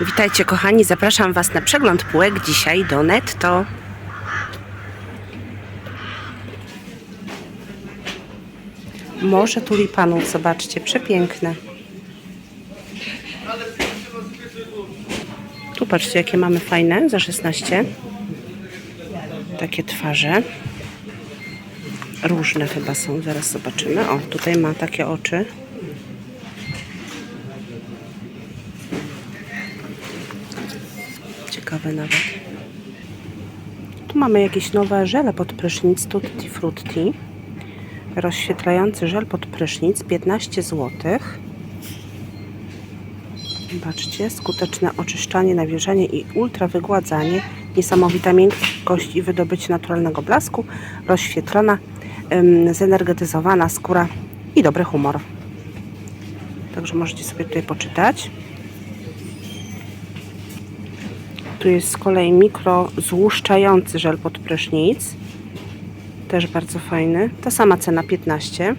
Witajcie kochani, zapraszam Was na przegląd półek dzisiaj do Netto. Morze tulipanów, zobaczcie, przepiękne. Tu patrzcie, jakie mamy fajne, za 16. Takie twarze. Różne chyba są, zaraz zobaczymy. O, tutaj ma takie oczy. Nawet. Tu mamy jakieś nowe żele pod prysznic Tutti Frutti. Rozświetlający żel pod prysznic 15 zł. Zobaczcie, skuteczne oczyszczanie, nawilżanie i ultrawygładzanie. Niesamowita miękkość i wydobycie naturalnego blasku. Rozświetlona, zenergetyzowana skóra i dobry humor. Także możecie sobie tutaj poczytać. Tu jest z kolei mikro złuszczający żel pod prysznic. Też bardzo fajny. Ta sama cena 15.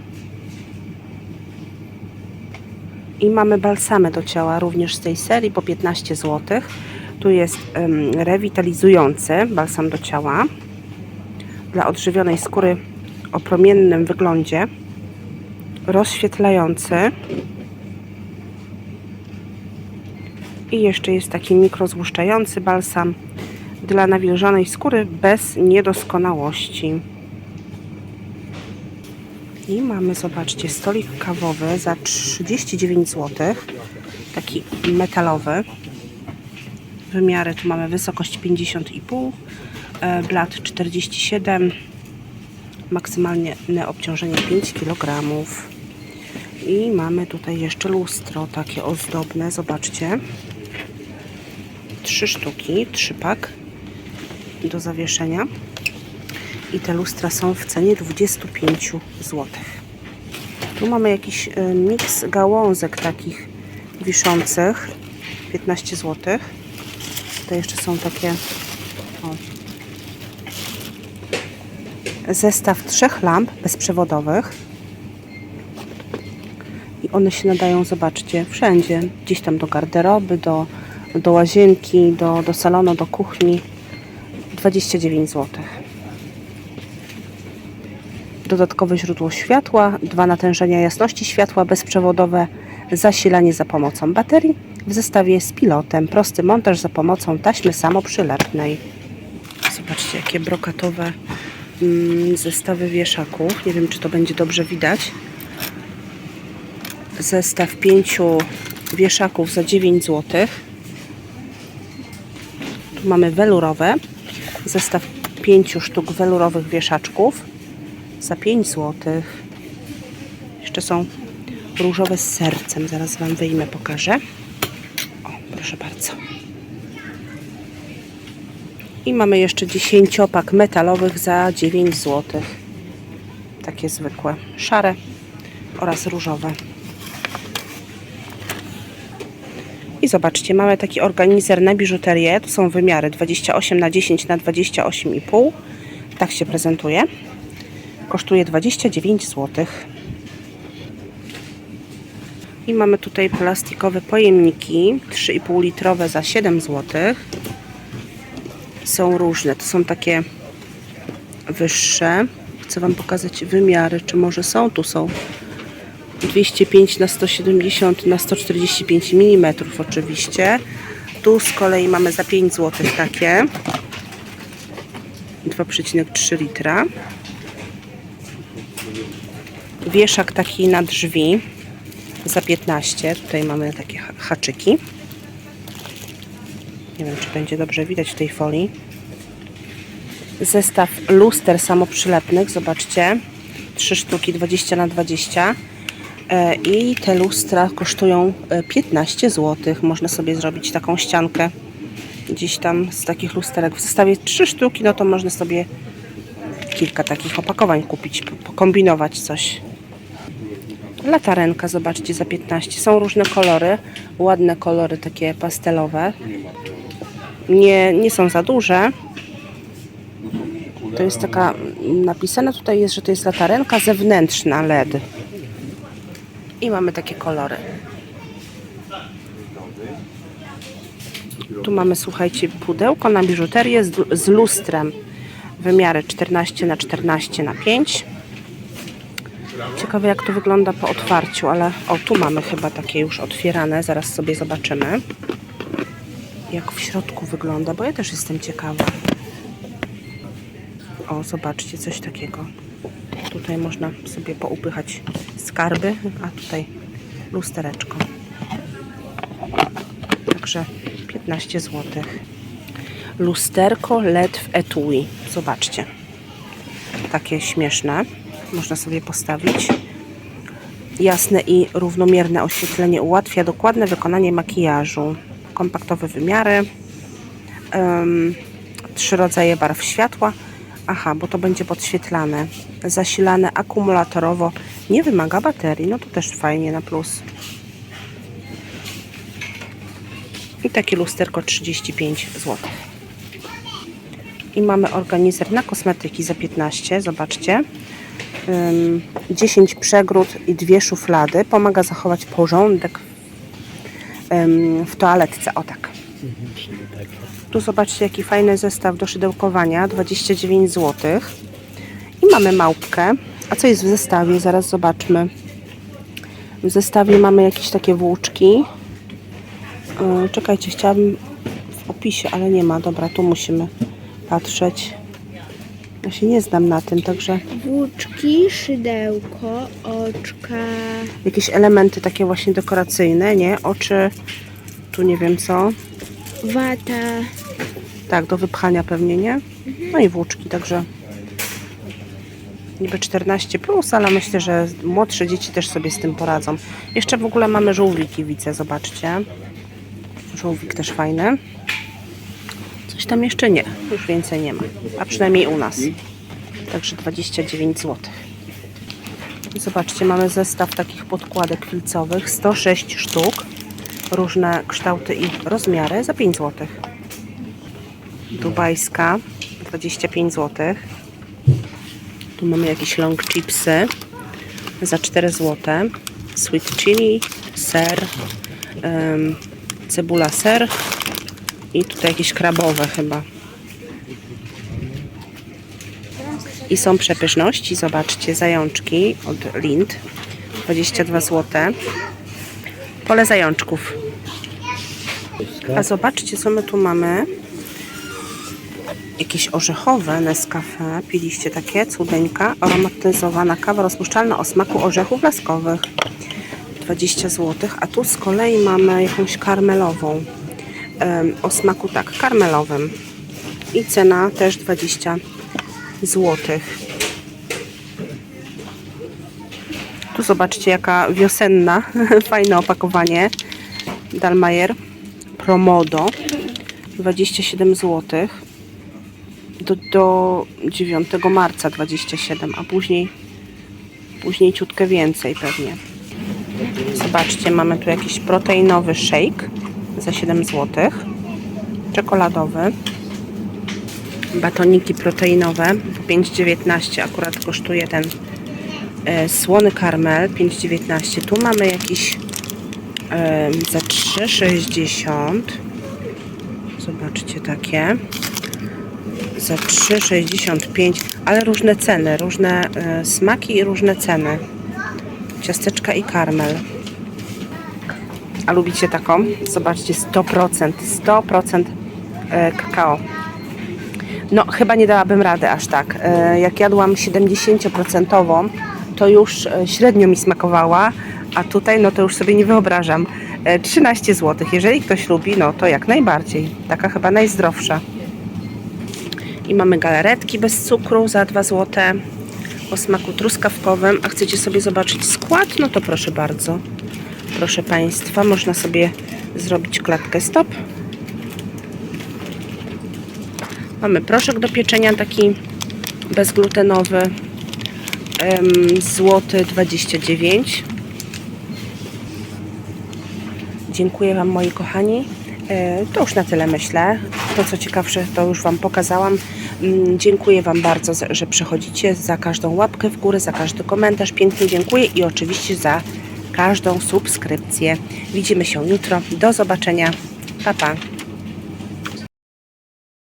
I mamy balsamy do ciała również z tej serii po 15 zł. Tu jest um, rewitalizujący balsam do ciała dla odżywionej skóry o promiennym wyglądzie. Rozświetlający. I jeszcze jest taki mikrozłuszczający balsam dla nawilżonej skóry bez niedoskonałości. I mamy, zobaczcie, stolik kawowy za 39 zł. Taki metalowy. Wymiary tu mamy wysokość 50,5, e, blat 47, maksymalne obciążenie 5 kg. I mamy tutaj jeszcze lustro takie ozdobne, zobaczcie. Trzy sztuki, trzy pak do zawieszenia. I te lustra są w cenie 25 zł. Tu mamy jakiś y, miks gałązek takich wiszących. 15 zł. Tutaj jeszcze są takie o, zestaw trzech lamp bezprzewodowych. I one się nadają, zobaczcie, wszędzie. Gdzieś tam do garderoby, do, do łazienki, do, do salonu, do kuchni. 29 zł. Dodatkowe źródło światła, dwa natężenia jasności światła, bezprzewodowe zasilanie za pomocą baterii w zestawie z pilotem, prosty montaż za pomocą taśmy samoprzylepnej. Zobaczcie, jakie brokatowe mm, zestawy wieszaków. Nie wiem, czy to będzie dobrze widać. Zestaw pięciu wieszaków za 9 zł. Mamy welurowe. Zestaw pięciu sztuk welurowych wieszaczków za 5 zł. Jeszcze są różowe z sercem. Zaraz Wam wyjmę, pokażę. O, proszę bardzo. I mamy jeszcze 10 opak metalowych za 9 zł. Takie zwykłe, szare oraz różowe. I zobaczcie, mamy taki organizer na biżuterię. Tu są wymiary 28 na 10 na 28,5. Tak się prezentuje. Kosztuje 29 zł. I mamy tutaj plastikowe pojemniki 3,5 litrowe za 7 zł. Są różne, to są takie wyższe. Chcę Wam pokazać wymiary, czy może są, tu są 205 na 170 na 145 mm oczywiście. Tu z kolei mamy za 5 zł takie 2,3 litra. Wieszak taki na drzwi za 15. Tutaj mamy takie ha- haczyki. Nie wiem, czy będzie dobrze widać w tej folii. Zestaw luster samoprzylepnych, zobaczcie. 3 sztuki 20 na 20 E, i te lustra kosztują e, 15 zł. Można sobie zrobić taką ściankę gdzieś tam z takich lusterek. W zestawie 3 sztuki, no to można sobie kilka takich opakowań kupić, po- pokombinować coś. Latarenka, zobaczcie, za 15. Są różne kolory, ładne kolory, takie pastelowe. Nie, nie są za duże. To jest taka, napisane tutaj jest, że to jest latarenka zewnętrzna LED. I mamy takie kolory. Tu mamy, słuchajcie, pudełko na biżuterię z, z lustrem. Wymiary 14 na 14 na 5. Ciekawe jak to wygląda po otwarciu, ale o tu mamy chyba takie już otwierane, zaraz sobie zobaczymy. Jak w środku wygląda, bo ja też jestem ciekawa. O, zobaczcie, coś takiego. Tutaj można sobie poupychać skarby, a tutaj lustereczko. Także 15 zł. Lusterko LED w etui. Zobaczcie. Takie śmieszne. Można sobie postawić. Jasne i równomierne oświetlenie ułatwia dokładne wykonanie makijażu. Kompaktowe wymiary. Em, trzy rodzaje barw światła. Aha, bo to będzie podświetlane. Zasilane akumulatorowo. Nie wymaga baterii. No to też fajnie na plus. I takie lusterko 35 zł. I mamy organizer na kosmetyki za 15. Zobaczcie. Ym, 10 przegród i dwie szuflady. Pomaga zachować porządek w toaletce. O tak. Tu zobaczcie jaki fajny zestaw do szydełkowania. 29 zł. I mamy małpkę. A co jest w zestawie? Zaraz zobaczmy. W zestawie mamy jakieś takie włóczki. Yy, Czekajcie, chciałabym w opisie, ale nie ma. Dobra, tu musimy patrzeć. Ja się nie znam na tym, także Włóczki, szydełko, oczka. jakieś elementy takie właśnie dekoracyjne, nie? Oczy, tu nie wiem co. Wata. Tak, do wypchania pewnie, nie? No i włóczki, także niby 14 plus, ale myślę, że młodsze dzieci też sobie z tym poradzą. Jeszcze w ogóle mamy żółwiki, widzę, zobaczcie. Żółwik też fajny. Coś tam jeszcze nie, już więcej nie ma, a przynajmniej u nas. Także 29 zł. Zobaczcie, mamy zestaw takich podkładek filcowych, 106 sztuk, różne kształty i rozmiary za 5 zł. Dubajska 25 zł. Tu mamy jakieś long chipsy za 4 zł. Sweet chili, ser, em, cebula ser i tutaj jakieś krabowe chyba. I są przepyszności, zobaczcie, zajączki od Lind 22 zł. Pole zajączków. A zobaczcie, co my tu mamy. Jakieś orzechowe Nescafe. Piliście takie? Cudeńka. Aromatyzowana kawa rozpuszczalna o smaku orzechów laskowych. 20 zł. A tu z kolei mamy jakąś karmelową. O smaku tak, karmelowym. I cena też 20 zł. Tu zobaczcie jaka wiosenna, fajne opakowanie. Dalmajer Promodo 27 zł do, do 9 marca 27, a później później ciutkę więcej pewnie. Zobaczcie, mamy tu jakiś proteinowy shake za 7 zł. Czekoladowy. Batoniki proteinowe po 5,19 akurat kosztuje ten słony karmel 5,19. Tu mamy jakiś e, za 3,60. Zobaczcie takie. Za 3,65, ale różne ceny, różne e, smaki i różne ceny. Ciasteczka i karmel. A lubicie taką? Zobaczcie, 100%, 100% e, kakao. No, chyba nie dałabym rady aż tak. E, Jak jadłam 70%, to już e, średnio mi smakowała, a tutaj no to już sobie nie wyobrażam. E, 13 zł. Jeżeli ktoś lubi, no to jak najbardziej. Taka chyba najzdrowsza. I mamy galaretki bez cukru za 2 zł o smaku truskawkowym. A chcecie sobie zobaczyć skład? No to proszę bardzo. Proszę Państwa, można sobie zrobić klatkę stop. Mamy proszek do pieczenia taki bezglutenowy. Złoty 29. Dziękuję Wam moi kochani. E, To już na tyle myślę. To co ciekawsze to już Wam pokazałam. Mm, Dziękuję Wam bardzo, że przychodzicie, za każdą łapkę w górę, za każdy komentarz. Pięknie dziękuję i oczywiście za każdą subskrypcję. Widzimy się jutro. Do zobaczenia. Pa, pa.